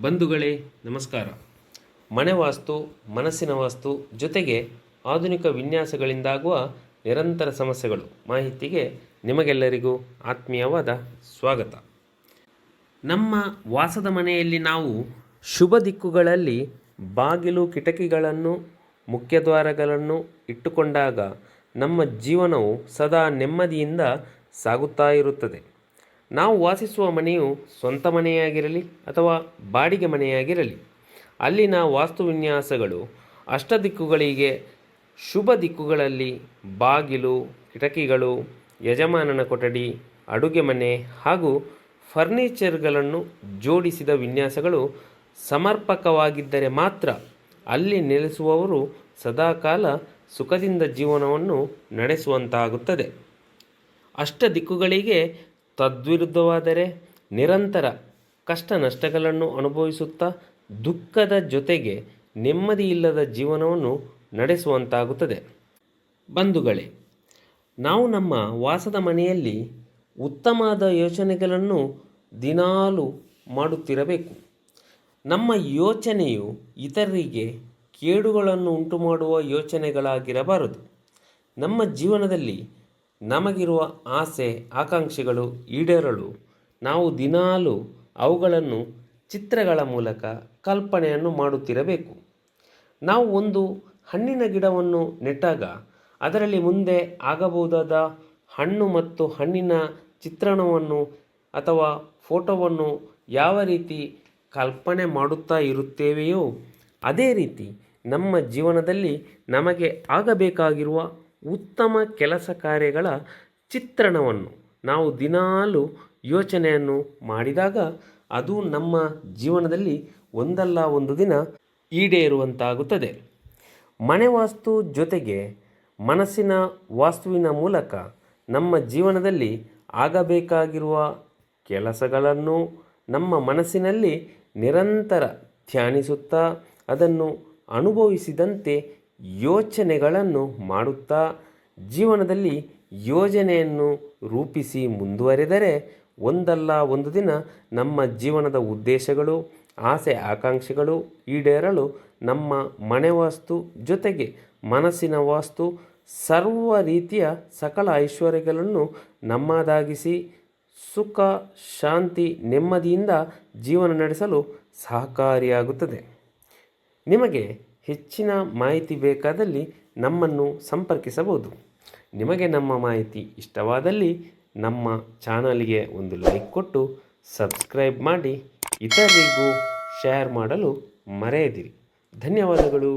ಬಂಧುಗಳೇ, ನಮಸ್ಕಾರ. ಮನೆ ವಾಸ್ತು, ಮನಸ್ಸಿನ ವಾಸ್ತು ಜೊತೆಗೆ ಆಧುನಿಕ ವಿನ್ಯಾಸಗಳಿಂದಾಗುವ ನಿರಂತರ ಸಮಸ್ಯೆಗಳು. ಮಾಹಿತಿಗೆ ನಿಮಗೆಲ್ಲರಿಗೂ ಆತ್ಮೀಯವಾದ ಸ್ವಾಗತ. ನಮ್ಮ ವಾಸದ ಮನೆಯಲ್ಲಿ ನಾವು ಶುಭ ದಿಕ್ಕುಗಳಲ್ಲಿ ಬಾಗಿಲು ಕಿಟಕಿಗಳನ್ನು ಮುಖ್ಯದ್ವಾರಗಳನ್ನು ಇಟ್ಟುಕೊಂಡಾಗ ನಮ್ಮ ಜೀವನವು ಸದಾ ನೆಮ್ಮದಿಯಿಂದ ಸಾಗುತ್ತಾ ಇರುತ್ತದೆ. ನಾವು ವಾಸಿಸುವ ಮನೆಯು ಸ್ವಂತ ಮನೆಯಾಗಿರಲಿ ಅಥವಾ ಬಾಡಿಗೆ ಮನೆಯಾಗಿರಲಿ. ಅಲ್ಲಿನ ವಾಸ್ತು ವಿನ್ಯಾಸಗಳು ಅಷ್ಟ ದಿಕ್ಕುಗಳಿಗೆ ಶುಭ ದಿಕ್ಕುಗಳಲ್ಲಿ ಬಾಗಿಲು, ಕಿಟಕಿಗಳು, ಯಜಮಾನನ ಕೊಠಡಿ, ಅಡುಗೆ ಮನೆ ಹಾಗೂ ಫರ್ನಿಚರ್ಗಳನ್ನು ಜೋಡಿಸಿದ ವಿನ್ಯಾಸಗಳು ಸಮರ್ಪಕವಾಗಿದ್ದರೆ ಮಾತ್ರ ಅಲ್ಲಿ ನೆಲೆಸುವವರು ಸದಾಕಾಲ ಸುಖದಿಂದ ಜೀವನವನ್ನು ನಡೆಸುವಂತಾಗುತ್ತದೆ. ಅಷ್ಟ ದಿಕ್ಕುಗಳಿಗೆ ತದ್ವಿರುದ್ಧವಾದರೆ ನಿರಂತರ ಕಷ್ಟ ನಷ್ಟಗಳನ್ನು ಅನುಭವಿಸುತ್ತಾ ದುಃಖದ ಜೊತೆಗೆ ನೆಮ್ಮದಿಯಿಲ್ಲದ ಜೀವನವನ್ನು ನಡೆಸುವಂತಾಗುತ್ತದೆ. ಬಂಧುಗಳೇ, ನಾವು ನಮ್ಮ ವಾಸದ ಮನೆಯಲ್ಲಿ ಉತ್ತಮವಾದ ಯೋಚನೆಗಳನ್ನು ದಿನಾಲು ಮಾಡುತ್ತಿರಬೇಕು. ನಮ್ಮ ಯೋಚನೆಯು ಇತರರಿಗೆ ಕೇಡುಗಳನ್ನು ಉಂಟು ಮಾಡುವ ಯೋಚನೆಗಳಾಗಿರಬಾರದು. ನಮ್ಮ ಜೀವನದಲ್ಲಿ ನಮಗಿರುವ ಆಸೆ, ಆಕಾಂಕ್ಷೆಗಳು ಈಡೇರಲು ನಾವು ದಿನಾಲು ಅವುಗಳನ್ನು ಚಿತ್ರಗಳ ಮೂಲಕ ಕಲ್ಪನೆಯನ್ನು ಮಾಡುತ್ತಿರಬೇಕು. ನಾವು ಒಂದು ಹಣ್ಣಿನ ಗಿಡವನ್ನು ನೆಟ್ಟಾಗ ಅದರಲ್ಲಿ ಮುಂದೆ ಆಗಬಹುದಾದ ಹಣ್ಣು ಮತ್ತು ಹಣ್ಣಿನ ಚಿತ್ರಣವನ್ನು ಅಥವಾ ಫೋಟೋವನ್ನು ಯಾವ ರೀತಿ ಕಲ್ಪನೆ ಮಾಡುತ್ತಾ ಇರುತ್ತೇವೆಯೋ ಅದೇ ರೀತಿ ನಮ್ಮ ಜೀವನದಲ್ಲಿ ನಮಗೆ ಆಗಬೇಕಾಗಿರುವ ಉತ್ತಮ ಕೆಲಸ ಕಾರ್ಯಗಳ ಚಿತ್ರಣವನ್ನು ನಾವು ದಿನಾಲು ಯೋಚನೆಯನ್ನು ಮಾಡಿದಾಗ ಅದು ನಮ್ಮ ಜೀವನದಲ್ಲಿ ಒಂದಲ್ಲ ಒಂದು ದಿನ ಈಡೇರುವಂತಾಗುತ್ತದೆ. ಮನೆ ವಾಸ್ತು ಜೊತೆಗೆ ಮನಸ್ಸಿನ ವಾಸ್ತುವಿನ ಮೂಲಕ ನಮ್ಮ ಜೀವನದಲ್ಲಿ ಆಗಬೇಕಾಗಿರುವ ಕೆಲಸಗಳನ್ನು ನಮ್ಮ ಮನಸ್ಸಿನಲ್ಲಿ ನಿರಂತರ ಧ್ಯಾನಿಸುತ್ತಾ ಅದನ್ನು ಅನುಭವಿಸಿದಂತೆ ಯೋಚನೆಗಳನ್ನು ಮಾಡುತ್ತಾ ಜೀವನದಲ್ಲಿ ಯೋಜನೆಯನ್ನು ರೂಪಿಸಿ ಮುಂದುವರೆದರೆ ಒಂದಲ್ಲ ಒಂದು ದಿನ ನಮ್ಮ ಜೀವನದ ಉದ್ದೇಶಗಳು, ಆಸೆ ಆಕಾಂಕ್ಷೆಗಳು ಈಡೇರಲು ನಮ್ಮ ಮನೆ ವಾಸ್ತು ಜೊತೆಗೆ ಮನಸ್ಸಿನ ವಾಸ್ತು ಸರ್ವ ರೀತಿಯ ಸಕಲ ಐಶ್ವರ್ಯಗಳನ್ನು ನಮ್ಮದಾಗಿಸಿ ಸುಖ, ಶಾಂತಿ, ನೆಮ್ಮದಿಯಿಂದ ಜೀವನ ನಡೆಸಲು ಸಹಕಾರಿಯಾಗುತ್ತದೆ. ನಿಮಗೆ ಹೆಚ್ಚಿನ ಮಾಹಿತಿ ಬೇಕಾದಲ್ಲಿ ನಮ್ಮನ್ನು ಸಂಪರ್ಕಿಸಬಹುದು. ನಿಮಗೆ ನಮ್ಮ ಮಾಹಿತಿ ಇಷ್ಟವಾದಲ್ಲಿ ನಮ್ಮ ಚಾನಲ್ಗೆ ಒಂದು ಲೈಕ್ ಕೊಟ್ಟು ಸಬ್ಸ್ಕ್ರೈಬ್ ಮಾಡಿ ಇತರರಿಗೂ ಶೇರ್ ಮಾಡಲು ಮರೆಯದಿರಿ. ಧನ್ಯವಾದಗಳು.